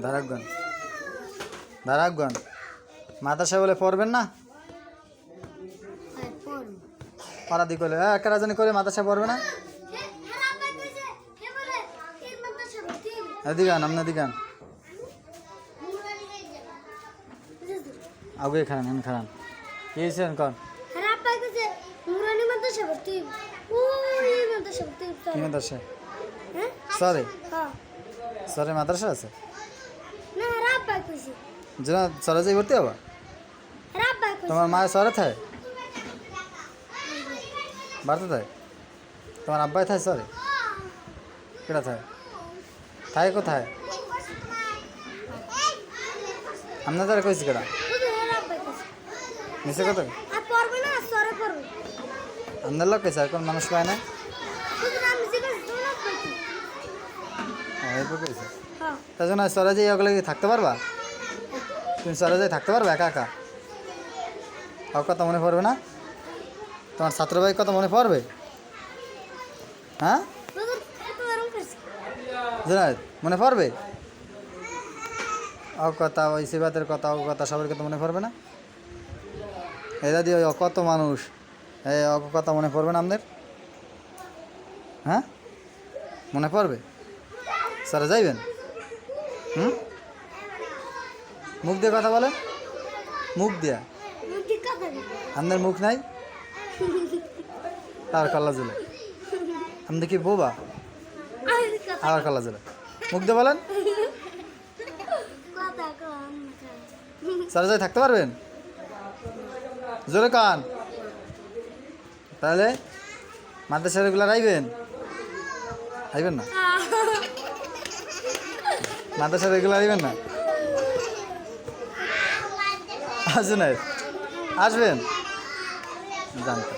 ধারাকগণ ধারাকগণ মাদ্রাসা বলে পড়বেন না? পাড়া দি করলে হ্যাঁ কেরা জানি করে মাদ্রাসা পড়বে না? এদিকান আপনি দিকান আগে খান এন খান কি হয়েছেন কন? কি মাদ্রাসা? সরে সরে মাদ্রাসা আছে? যেন সরে যাই ভর্তি হবা? তোমার মায়ের সরে থাকে বাড়তে থাকে? তোমার আব্বাই থাকে সরে? কেটা থাকে? থাকে কোথায়? আপনাদের কইছি কেটা নিচে কত? আপনার লোক কইছে আর কোন মানুষ পায় না? কইছে। হ্যাঁ তার জন্য সরে যাই ওগুলো থাকতে পারবা? তুমি সরে যাই থাকতে পারবে একা একা? আর কথা মনে পড়বে না? তোমার ছাত্র কথা মনে পড়বে? হ্যাঁ? জুনায়দ, মনে পড়বে? ও কথা, ওই সিবাতের কথা, ও কথা সবার কথা মনে পড়বে না? এরা দিয়ে ওই কত মানুষ। এই অ কথা মনে পড়বে না আপনাদের হ্যাঁ? মনে পড়বে? স্যারে যাইবেন? হুম? মুখ দিয়ে কথা বলেন মুখ দিয়া? আপনার মুখ নাই? আর কাল্লা জেলে। আপনি কি বোবা? আর কাল্লা জেলে। মুখ দিয়ে বলেন। যাই থাকতে পারবেন? জোরে কান। তাহলে মাদ্রাসা রেগুলার আইবেন? আইবেন না? মাদ্রাসা রেগুলার আসবেন না? আসুন আসবেন? জানতে